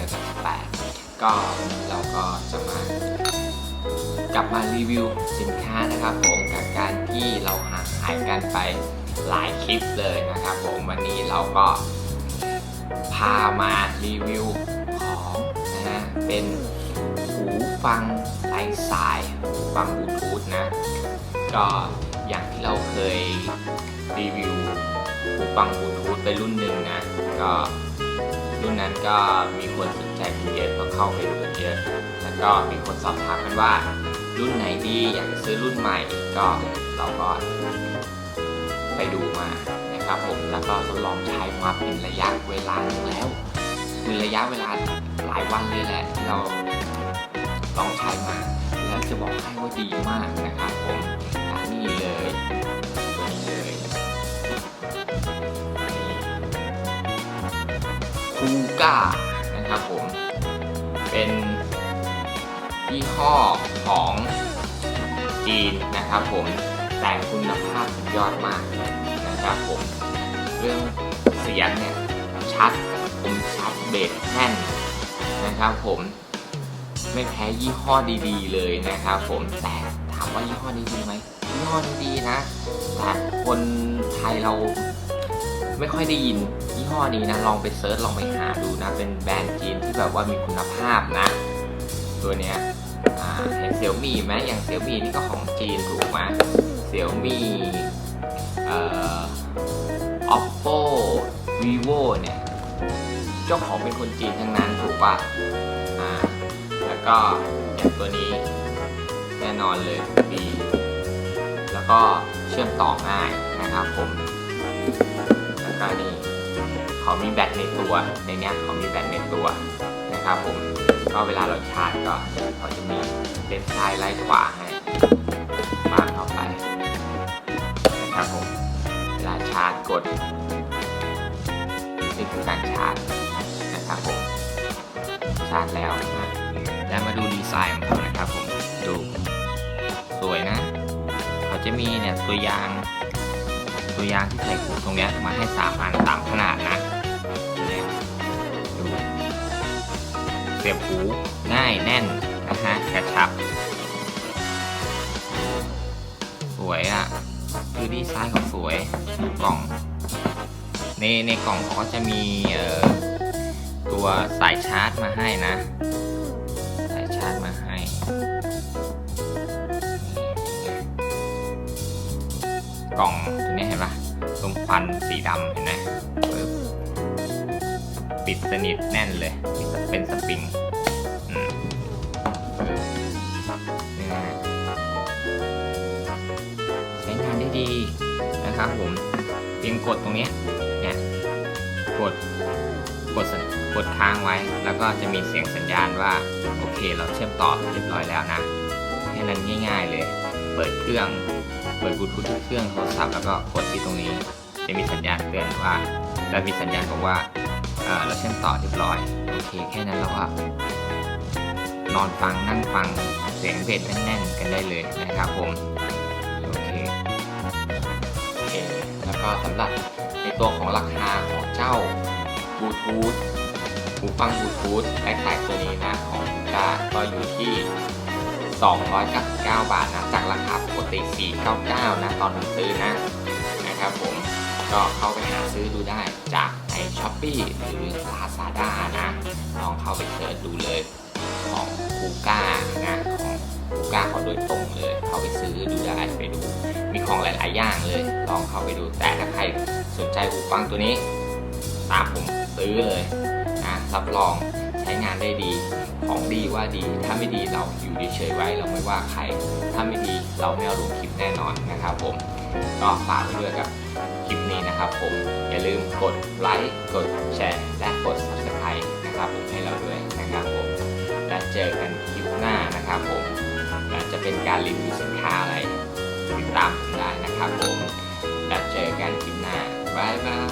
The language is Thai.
เรียกับ8ก็เราก็จะมากลับมารีวิวสินค้านะครับผมกับการที่เราห่างหายกันไปหลายคลิปเลยนะครับผมวันนี้เราก็พามารีวิวของนะฮะเป็นหูฟังไร้สายหูฟังบลูทูธนะก็อย่างที่เราเคยรีวิวหูฟังบลูทูธไปรุ่นหนึ่งนะก็ รุ่นนั้นก็มีคนสนใจกันเยอะก็เข้าไปดูกันเยอะ แล้วก็มีคนสอบถามกันว่า รุ่นไหนดีอยากจะซื้อรุ่นใหม่ก็เราก็ไปดูมานะครับผมแล้วก็ทดลองใช้มาเป็นระยะเวลาหนึงแล้วคือระยะเวลาหลายวันเลยแหละที่เราลองใช้มา แล้วจะบอกให้ว่าดีมากนะครับผมนนี้เลย ก้านะครับผม เป็นยี่ห้อของจีนนะครับผม แต่คุณภาพยอดมากนะครับผม เรื่องเสียงเนี่ยชัดคมชัดเบสแน่นนะครับผมไม่แพ้ยี่ห้อดีๆ เลยนะครับผมแต่ถามว่ายี่ห้อนี้ดีไหมยี่ห้อนี้ดีนะแต่คนไทยเรา ไม่ค่อยได้ยินยี่ห้อนี้นะ ลองไปเซิร์ชลองไปหาดูนะ เป็นแบรนด์จีนที่แบบว่ามีคุณภาพนะ ตัวเนี้ยเห็นเซี่ยมี่ไหมอย่างเซี่ยมี่นี่ก็ของจีนถูกไหมเซี่ยมี่เอ่อ oppo vivo เนี่ย เจ้าของเป็นคนจีนทั้งนั้นถูกปะอ่า แล้วก็อย่างตัวนี้แน่นอนเลยดีแล้วก็เชื่อมต่อง่ายนะครับผม ก็นี่เขามีแบตในตัวในเนี้ยเขามีแบตในตัวนะครับผมก็เวลาเราชาร์จก็เขาจะมีเลนซ้ายไล่ขวาให้วางเข้าไปนะครับผมเวลาชาร์จกดนี่คือการชาร์จนะครับผมชาร์จแล้วนะแล้วมาดูดีไซน์ของเขานะครับผมดูสวยนะ เขาจะมีเนี่ยตัวยาง ตัวยางที่ใส่หูตรงนี้มาให้สามอันตามขนาดนะดูเสียบหูง่ายแน่นนะฮะกระชับ สวยอะ คือดีไซน์เขาสวยกล่อง ในในกล่องเขาก็จะมีเอ่อตัวสายชาร์จมาให้นะ สายชาร์จมาให้กล่อง ตัวนี้เห็นปะตรงควันสีดำเห็นไหมปิดสนิทแน่นเลยปิดเป็นสปริงนี่นะฮะใช้งานได้ดีนะครับผมเพียงกดตรงนี้เนี่ยกดกดกดค้างไว้ แล้วก็จะมีเสียงสัญญาณว่า โอเคเราเชื่อมต่อเรียบร้อยแล้วนะ แค่นั้นง่าย ๆเลย เปิดเครื่อง เปิดบลูทูธที่เครื่องโทรศัพท์แล้วก็กดที่ตรงนี้ จะมีสัญญาณเตือนว่า แล้วมีสัญญาณบอกว่าเราเชื่อมต่อเรียบร้อย โอเค แค่นั้นเราก็นอนฟังนั่งฟังเสียงเบสแน่นๆ กันได้เลยนะครับผมโอเคโอเค แล้วก็สำหรับในตัวของราคาของเจ้าบลูทูธหูฟังบลูทูธแบ็คแท็กตัวนี้นะของคูก้าก็อยู่ที่ 299 บาทนะจากราคาปกติ 499 นะตอนผมซื้อนะนะครับผมก็เข้าไปหาซื้อดูได้จากใน s h อ p e e หรือ Lazada นะลองเข้าไปเสิร์ชดูเลยของคูก้านะของคูก้าเขาโดยตรงเลย เข้าไปซื้อดูได้ไปดู มีของหลาย ๆ อย่างเลย ลองเข้าไปดูแต่ถ้าใครสนใจหูฟังตัวนี้ ตามผมซื้อเลยนะรับรอง ใช้งานได้ดี ของดีว่าดี ถ้าไม่ดีเราอยู่เฉยๆไว้ เราไม่ว่าใคร ถ้าไม่ดีเราไม่เอาลงคลิปแน่นอนนะครับผม ก็ฝากไว้ด้วยกับคลิปนี้นะครับผม อย่าลืมกดไลค์ กดแชร์ และกด subscribe นะครับผมให้เราด้วยนะครับผม และเจอกันคลิปหน้านะครับผมและจะเป็นการรีวิวสินค้าอะไรติดตามผมได้นะครับผม และเจอกันคลิปหน้าบายบาย